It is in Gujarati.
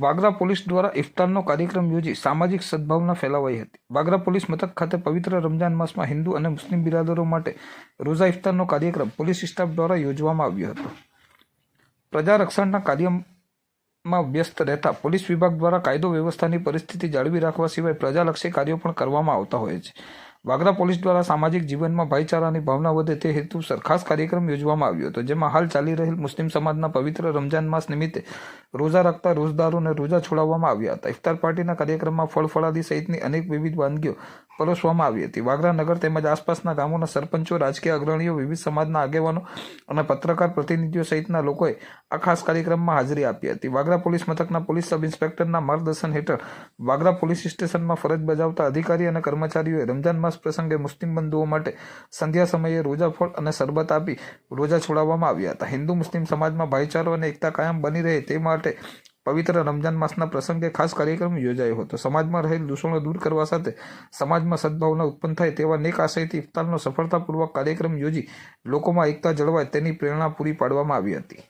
વાગરા પોલીસ દ્વારા ઇફતારનો કાર્યક્રમ યોજી સામાજિક સદભાવના ફેલાવાઈ હતી. વાગરા પોલીસ મથક ખાતે પવિત્ર રમજાન માસમાં હિન્દુ અને મુસ્લિમ બિરાદરો માટે રોઝા ઇફતારનો કાર્યક્રમ પોલીસ સ્ટાફ દ્વારા યોજવામાં આવ્યો હતો. પ્રજા રક્ષણના કાર્યમાં વ્યસ્ત રહેતા પોલીસ વિભાગ દ્વારા કાયદો વ્યવસ્થાની પરિસ્થિતિ જાળવી રાખવા સિવાય પ્રજાલક્ષી કાર્યો પણ કરવામાં આવતા હોય છે. વાગરા પોલીસ દ્વારા સામાજિક જીવનમાં ભાઈચારાની ભાવના વધે તે હેતુ સરખાસ કાર્યક્રમ યોજવામાં આવ્યો હતો, જેમાં હાલ ચાલી રહેલ મુસ્લિમ સમાજના પવિત્ર રમજાન માસ નિમિત્તે રોજા રાખતા રોજદારોને રોજા છોડાવવામાં આવ્યા હતા. ઇફતાર પાર્ટીના કાર્યક્રમમાં ફળ ફળાદી સહિતની અનેક વિવિધ વાનગીઓ પરોસવામાં આવી હતી. વાગરા નગર તેમજ આસપાસના ગામોના સરપંચો, રાજકીય અગ્રણીઓ, વિવિધ સમાજના આગેવાનો અને પત્રકાર પ્રતિનિધિઓ સહિતના લોકોએ આ ખાસ કાર્યક્રમમાં હાજરી આપી હતી. વાગરા પોલીસ મથકના પોલીસ સબ ઇન્સ્પેક્ટરના માર્ગદર્શન હેઠળ વાગરા પોલીસ સ્ટેશનમાં ફરજ બજાવતા અધિકારી અને કર્મચારીઓએ રમજાન માસ પ્રસંગે મુસ્લિમ બંધુઓ માટે સંધ્યા સમયે રોજા ફળ અને શરબત આપી રોજા છોડાવવામાં આવ્યા હતા. હિન્દુ મુસ્લિમ સમાજમાં ભાઈચારો અને એકતા કાયમ બની રહે તે માટે પવિત્ર રમજાન માસના પ્રસંગે ખાસ કાર્યક્રમ યોજાયો હતો. સમાજમાં રહેલ દૂષણો દૂર કરવા સાથે સમાજમાં સદભાવના ઉત્પન્ન થાય તેવા નેક આશયથી ઇફતારનો સફળતાપૂર્વક કાર્યક્રમ યોજી લોકોમાં એકતા જળવાય તેની પ્રેરણા પૂરી પાડવામાં આવી હતી.